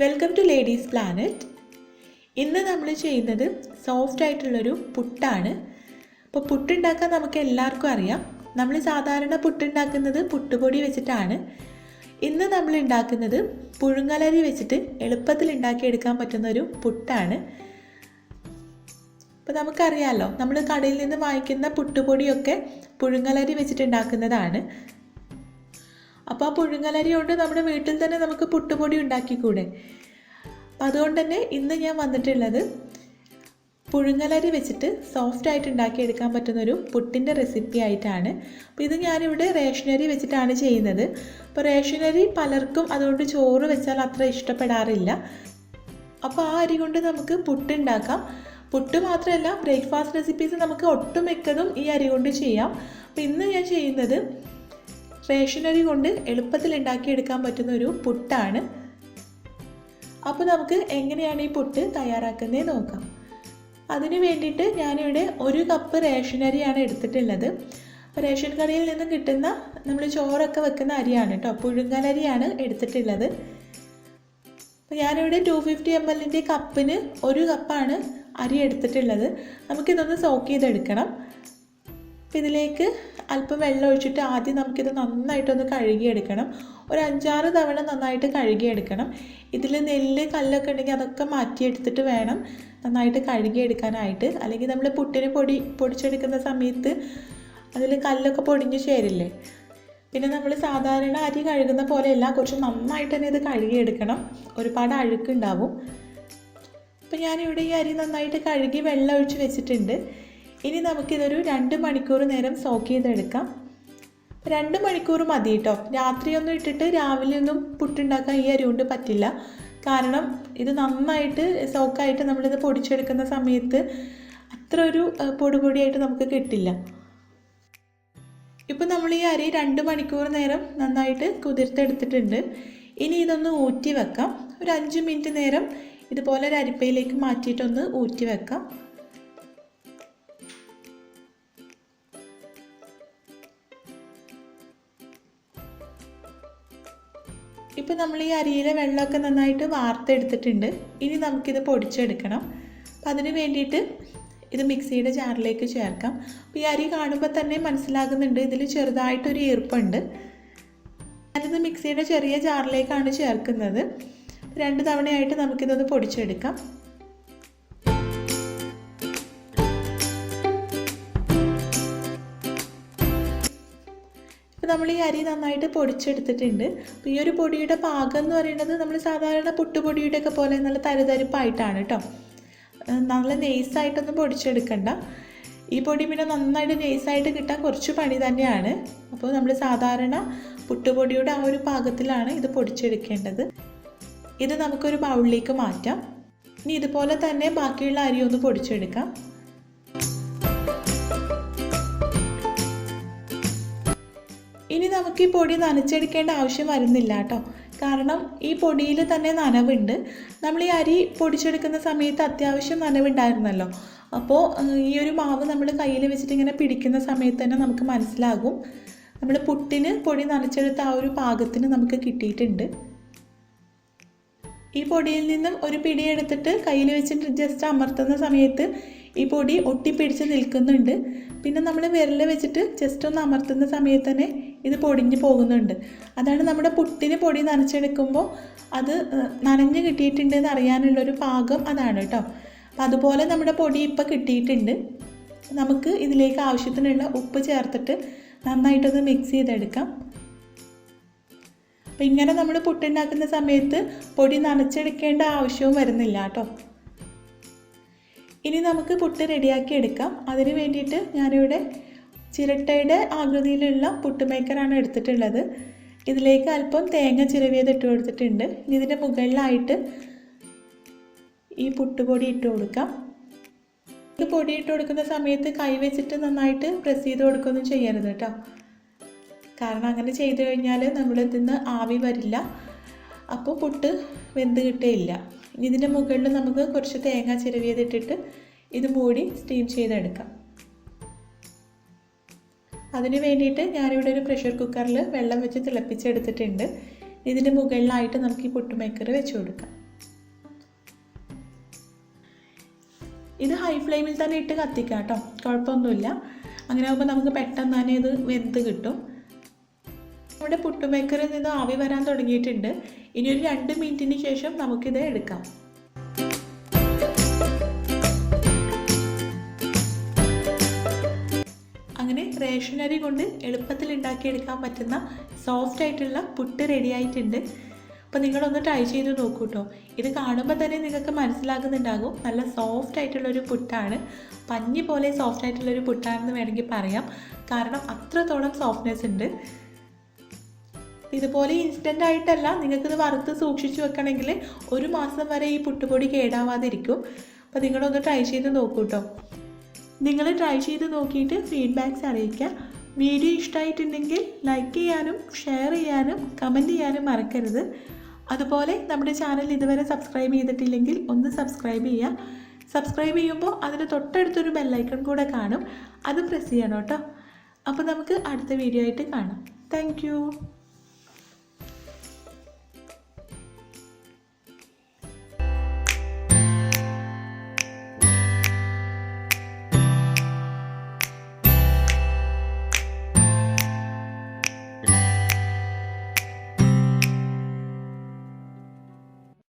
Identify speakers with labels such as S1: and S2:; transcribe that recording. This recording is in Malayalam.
S1: വെൽക്കം ടു ലേഡീസ് പ്ലാനറ്റ് ഇന്ന് നമ്മൾ ചെയ്യുന്നത് സോഫ്റ്റ് ആയിട്ടുള്ളൊരു പുട്ടാണ്. അപ്പോൾ പുട്ടുണ്ടാക്കാൻ നമുക്ക് എല്ലാവർക്കും അറിയാം. നമ്മൾ സാധാരണ പുട്ടുണ്ടാക്കുന്നത് പുട്ടുപൊടി വെച്ചിട്ടാണ്. ഇന്ന് നമ്മൾ ഉണ്ടാക്കുന്നത് പുഴുങ്ങലരി വെച്ചിട്ട് എളുപ്പത്തിൽ ഉണ്ടാക്കിയെടുക്കാൻ പറ്റുന്ന ഒരു പുട്ടാണ്. അപ്പോൾ നമുക്കറിയാമല്ലോ നമ്മൾ കടയിൽ നിന്ന് വാങ്ങിക്കുന്ന പുട്ടുപൊടിയൊക്കെ പുഴുങ്ങലരി വെച്ചിട്ട് ഉണ്ടാക്കുന്നതാണ്. അപ്പോൾ ആ പുഴുങ്ങലരി കൊണ്ട് നമ്മുടെ വീട്ടിൽ തന്നെ നമുക്ക് പുട്ടുപൊടി ഉണ്ടാക്കിക്കൂടെ? അപ്പം അതുകൊണ്ട് തന്നെ ഇന്ന് ഞാൻ വന്നിട്ടുള്ളത് പുഴുങ്ങലരി വെച്ചിട്ട് സോഫ്റ്റ് ആയിട്ട് ഉണ്ടാക്കിയെടുക്കാൻ പറ്റുന്നൊരു പുട്ടിന്റെ റെസിപ്പി ആയിട്ടാണ്. അപ്പോൾ ഇത് ഞാനിവിടെ റേഷനരി വെച്ചിട്ടാണ് ചെയ്യുന്നത്. അപ്പോൾ റേഷനരി പലർക്കും അതുകൊണ്ട് ചോറ് വെച്ചാൽ അത്ര ഇഷ്ടപ്പെടാറില്ല. അപ്പോൾ ആ അരി കൊണ്ട് നമുക്ക് പുട്ടുണ്ടാക്കാം പുട്ട് മാത്രമല്ല ബ്രേക്ക്ഫാസ്റ്റ് റെസിപ്പീസ് നമുക്ക് ഒട്ടുമിക്കതും ഈ അരി കൊണ്ട് ചെയ്യാം. അപ്പോൾ ഇന്ന് ഞാൻ ചെയ്യുന്നത് റേഷനരി കൊണ്ട് എളുപ്പത്തിൽ ഉണ്ടാക്കിയെടുക്കാൻ പറ്റുന്ന ഒരു പുട്ടാണ്. അപ്പോൾ നമുക്ക് എങ്ങനെയാണ് ഈ പുട്ട് തയ്യാറാക്കുന്നത് നോക്കാം. അതിന് വേണ്ടിയിട്ട് ഞാനിവിടെ ഒരു കപ്പ് റേഷനരിയാണ് എടുത്തിട്ടുള്ളത്. റേഷൻ കടയിൽ നിന്ന് കിട്ടുന്ന നമ്മൾ ചോറൊക്കെ വെക്കുന്ന അരിയാണ് കേട്ടോ പുഴുങ്ങലരിയാണ് എടുത്തിട്ടുള്ളത്. അപ്പോൾ ഞാനിവിടെ ടു ഫിഫ്റ്റി എം എല്ലിന്റെ കപ്പിന് ഒരു കപ്പാണ് അരി എടുത്തിട്ടുള്ളത്. നമുക്കിതൊന്ന് സോക്ക് ചെയ്തെടുക്കണം. അപ്പോൾ ഇതിലേക്ക് അല്പം വെള്ളം ഒഴിച്ചിട്ട് ആദ്യം നമുക്കിത് നന്നായിട്ടൊന്ന് കഴുകിയെടുക്കണം. ഒരു അഞ്ചാറ് തവണ നന്നായിട്ട് കഴുകിയെടുക്കണം. ഇതിൽ നെല്ല് കല്ലൊക്കെ ഉണ്ടെങ്കിൽ അതൊക്കെ മാറ്റിയെടുത്തിട്ട് വേണം നന്നായിട്ട് കഴുകിയെടുക്കാനായിട്ട്. അല്ലെങ്കിൽ നമ്മൾ പുട്ടിന് പൊടി പൊടിച്ചെടുക്കുന്ന സമയത്ത് അതിൽ കല്ലൊക്കെ പൊടിഞ്ഞ് ചേരില്ലേ? പിന്നെ നമ്മൾ സാധാരണ അരി കഴുകുന്ന പോലെയല്ല കുറച്ച് നന്നായിട്ട് തന്നെ ഇത് കഴുകിയെടുക്കണം. ഒരുപാട് അഴുക്കുണ്ടാവും. അപ്പോൾ ഞാനിവിടെ ഈ അരി നന്നായിട്ട് കഴുകി വെള്ളം ഒഴിച്ച് വെച്ചിട്ടുണ്ട്. ഇനി നമുക്കിതൊരു രണ്ട് മണിക്കൂർ നേരം സോക്ക് ചെയ്തെടുക്കാം. രണ്ട് മണിക്കൂർ മതി കേട്ടോ രാത്രിയൊന്നും ഇട്ടിട്ട് രാവിലെ ഒന്നും പുട്ടുണ്ടാക്കാൻ ഈ അരി കൊണ്ട് പറ്റില്ല. കാരണം ഇത് നന്നായിട്ട് സോക്കായിട്ട് നമ്മളിത് പൊടിച്ചെടുക്കുന്ന സമയത്ത് അത്ര ഒരു പൊടിപൊടിയായിട്ട് നമുക്ക് കിട്ടില്ല. ഇപ്പം നമ്മൾ ഈ അരി രണ്ട് മണിക്കൂർ നേരം നന്നായിട്ട് കുതിർത്തെടുത്തിട്ടുണ്ട്. ഇനി ഇതൊന്ന് ഊറ്റി വെക്കാം. ഒരു അഞ്ച് മിനിറ്റ് നേരം ഇതുപോലെ ഒരു അരിപ്പയിലേക്ക് മാറ്റിയിട്ടൊന്ന് ഊറ്റി വെക്കാം. ഇപ്പം നമ്മൾ ഈ അരിയിലെ വെള്ളമൊക്കെ നന്നായിട്ട് വാർത്തെടുത്തിട്ടുണ്ട്. ഇനി നമുക്കിത് പൊടിച്ചെടുക്കണം. അപ്പം അതിന് വേണ്ടിയിട്ട് ഇത് മിക്സിയുടെ ജാറിലേക്ക് ചേർക്കാം. അപ്പോൾ ഈ അരി കാണുമ്പോൾ തന്നെ മനസ്സിലാകുന്നുണ്ട് ഇതിൽ ചെറുതായിട്ടൊരു ഈർപ്പുണ്ട്. ഞാനിത് മിക്സിയുടെ ചെറിയ ജാറിലേക്കാണ് ചേർക്കുന്നത്. രണ്ട് തവണയായിട്ട് നമുക്കിതൊന്ന് പൊടിച്ചെടുക്കാം. ഇപ്പോൾ നമ്മൾ ഈ അരി നന്നായിട്ട് പൊടിച്ചെടുത്തിട്ടുണ്ട്. അപ്പോൾ ഈ ഒരു പൊടിയുടെ പാകം എന്ന് പറയുന്നത് നമ്മൾ സാധാരണ പുട്ടുപൊടിയുടെ ഒക്കെ പോലെ നല്ല തരിതരിപ്പായിട്ടാണ് കേട്ടോ നല്ല നെയ്സായിട്ടൊന്നും പൊടിച്ചെടുക്കണ്ട. ഈ പൊടി പിന്നെ നന്നായിട്ട് നെയ്സായിട്ട് കിട്ടാൻ കുറച്ച് പണി തന്നെയാണ്. അപ്പോൾ നമ്മൾ സാധാരണ പുട്ടുപൊടിയുടെ ആ ഒരു പാകത്തിലാണ് ഇത് പൊടിച്ചെടുക്കേണ്ടത്. ഇത് നമുക്കൊരു ബൗളിലേക്ക് മാറ്റാം. ഇനി ഇതുപോലെ തന്നെ ബാക്കിയുള്ള അരി ഒന്ന് പൊടിച്ചെടുക്കാം. നമുക്ക് ഈ പൊടി നനച്ചെടുക്കേണ്ട ആവശ്യം വരുന്നില്ല കേട്ടോ. കാരണം ഈ പൊടിയിൽ തന്നെ നനവുണ്ട്. നമ്മൾ ഈ അരി പൊടിച്ചെടുക്കുന്ന സമയത്ത് അത്യാവശ്യം നനവുണ്ടായിരുന്നല്ലോ. അപ്പോൾ ഈ ഒരു മാവ് നമ്മൾ കയ്യിൽ വെച്ചിട്ട് ഇങ്ങനെ പിടിക്കുന്ന സമയത്ത് തന്നെ നമുക്ക് മനസ്സിലാകും. നമ്മൾ പുട്ടിന് പൊടി നനച്ചെടുത്ത ആ ഒരു പാകത്തിന് നമുക്ക് കിട്ടിയിട്ടുണ്ട്. ഈ പൊടിയിൽ നിന്നും ഒരു പിടി എടുത്തിട്ട് കയ്യിൽ വെച്ചിട്ട് ജസ്റ്റ് അമർത്തുന്ന സമയത്ത് ഈ പൊടി ഒട്ടിപ്പിടിച്ച് നിൽക്കുന്നുണ്ട്. പിന്നെ നമ്മൾ വിരൽ വെച്ചിട്ട് ജസ്റ്റ് ഒന്ന് അമർത്തുന്ന സമയത്ത് തന്നെ ഇത് പൊടിഞ്ഞ് പോകുന്നുണ്ട്. അതാണ് നമ്മുടെ പുട്ടിന് പൊടി നനച്ചെടുക്കുമ്പോൾ അത് നനഞ്ഞ് കിട്ടിയിട്ടുണ്ട് എന്ന് അറിയാനുള്ളൊരു പാകം അതാണ് കേട്ടോ അപ്പം അതുപോലെ നമ്മുടെ പൊടി ഇപ്പോൾ കിട്ടിയിട്ടുണ്ട്. നമുക്ക് ഇതിലേക്ക് ആവശ്യത്തിനുള്ള ഉപ്പ് ചേർത്തിട്ട് നന്നായിട്ടൊന്ന് മിക്സ് ചെയ്തെടുക്കാം. അപ്പം ഇങ്ങനെ നമ്മൾ പുട്ടുണ്ടാക്കുന്ന സമയത്ത് പൊടി നനച്ചെടുക്കേണ്ട ആവശ്യവും വരുന്നില്ല കേട്ടോ ഇനി നമുക്ക് പുട്ട് റെഡിയാക്കി എടുക്കാം. അതിന് വേണ്ടിയിട്ട് ഞാനിവിടെ ചിരട്ടയുടെ ആകൃതിയിലുള്ള പുട്ടുമേക്കറാണ് എടുത്തിട്ടുള്ളത്. ഇതിലേക്ക് അല്പം തേങ്ങ ചിരവിയത് ഇട്ട് കൊടുത്തിട്ടുണ്ട്. ഇനി ഇതിന്റെ മുകളിലായിട്ട് ഈ പുട്ടുപൊടി ഇട്ട് കൊടുക്കാം. ഇത് പൊടി ഇട്ട് കൊടുക്കുന്ന സമയത്ത് കൈ വെച്ചിട്ട് നന്നായിട്ട് പ്രസ് ചെയ്ത് കൊടുക്കുകയൊന്നും ചെയ്യരുത് കേട്ടോ. കാരണം അങ്ങനെ ചെയ്തു കഴിഞ്ഞാൽ നമ്മളിതിൽ നിന്ന് ആവി വരില്ല. അപ്പോൾ പുട്ട് വെന്ത് കിട്ടേയില്ല. ഇതിന്റെ മുകളിൽ നമുക്ക് കുറച്ച് തേങ്ങ ചിരവിയത് ഇട്ടിട്ട് ഇത് മൂടി സ്റ്റീം ചെയ്തെടുക്കാം. അതിന് വേണ്ടിയിട്ട് ഞാനിവിടെ ഒരു പ്രഷർ കുക്കറിൽ വെള്ളം വെച്ച് തിളപ്പിച്ചെടുത്തിട്ടുണ്ട്. ഇതിന്റെ മുകളിലായിട്ട് നമുക്ക് ഈ പുട്ടുമേക്കർ വെച്ച് കൊടുക്കാം. ഇത് ഹൈ ഫ്ലെയിമിൽ തന്നെ ഇട്ട് കത്തിക്കാം കേട്ടോ കുഴപ്പമൊന്നുമില്ല. അങ്ങനെ ആകുമ്പോൾ നമുക്ക് പെട്ടെന്ന് തന്നെ ഇത് വെന്ത് കിട്ടും. നമ്മുടെ പുട്ടുമേക്കറിൽ നിന്ന് ആവി വരാൻ തുടങ്ങിയിട്ടുണ്ട്. ഇനി ഒരു രണ്ട് മിനിറ്റിന് ശേഷം നമുക്കിത് എടുക്കാം. റേഷനരി കൊണ്ട് എളുപ്പത്തിൽ ഉണ്ടാക്കിയെടുക്കാൻ പറ്റുന്ന സോഫ്റ്റ് ആയിട്ടുള്ള പുട്ട് റെഡി ആയിട്ടുണ്ട്. അപ്പോൾ നിങ്ങളൊന്ന് ട്രൈ ചെയ്ത് നോക്കൂ കേട്ടോ ഇത് കാണുമ്പോൾ തന്നെ നിങ്ങൾക്ക് മനസ്സിലാകുന്നുണ്ടാകും. നല്ല സോഫ്റ്റ് ആയിട്ടുള്ളൊരു പുട്ടാണ്. പഞ്ഞി പോലെ സോഫ്റ്റ് ആയിട്ടുള്ളൊരു പുട്ടാണെന്ന് വേണമെങ്കിൽ പറയാം. കാരണം അത്രത്തോളം സോഫ്റ്റ്നെസ് ഉണ്ട്. ഇതുപോലെ ഇൻസ്റ്റന്റ് ആയിട്ടല്ല നിങ്ങൾക്കിത് വറുത്ത് സൂക്ഷിച്ചു വെക്കണമെങ്കിൽ ഒരു മാസം വരെ ഈ പുട്ടുപൊടി കേടാവാതിരിക്കും. അപ്പോൾ നിങ്ങളൊന്ന് ട്രൈ ചെയ്ത് നോക്കൂ കേട്ടോ നിങ്ങൾ ട്രൈ ചെയ്ത് നോക്കിയിട്ട് ഫീഡ്ബാക്ക്സ് അറിയിക്കുക. വീഡിയോ ഇഷ്ടമായിട്ടുണ്ടെങ്കിൽ ലൈക്ക് ചെയ്യാനും ഷെയർ ചെയ്യാനും കമന്റ് ചെയ്യാനും മറക്കരുത്. അതുപോലെ നമ്മുടെ ചാനൽ ഇതുവരെ സബ്സ്ക്രൈബ് ചെയ്തിട്ടില്ലെങ്കിൽ ഒന്ന് സബ്സ്ക്രൈബ് ചെയ്യുക. സബ്സ്ക്രൈബ് ചെയ്യുമ്പോൾ അതിന് തൊട്ടടുത്തൊരു ബെല്ലൈക്കൺ കൂടെ കാണും. അത് പ്രസ് ചെയ്യണം കേട്ടോ. അപ്പോൾ നമുക്ക് അടുത്ത വീഡിയോ ആയിട്ട് കാണാം. താങ്ക്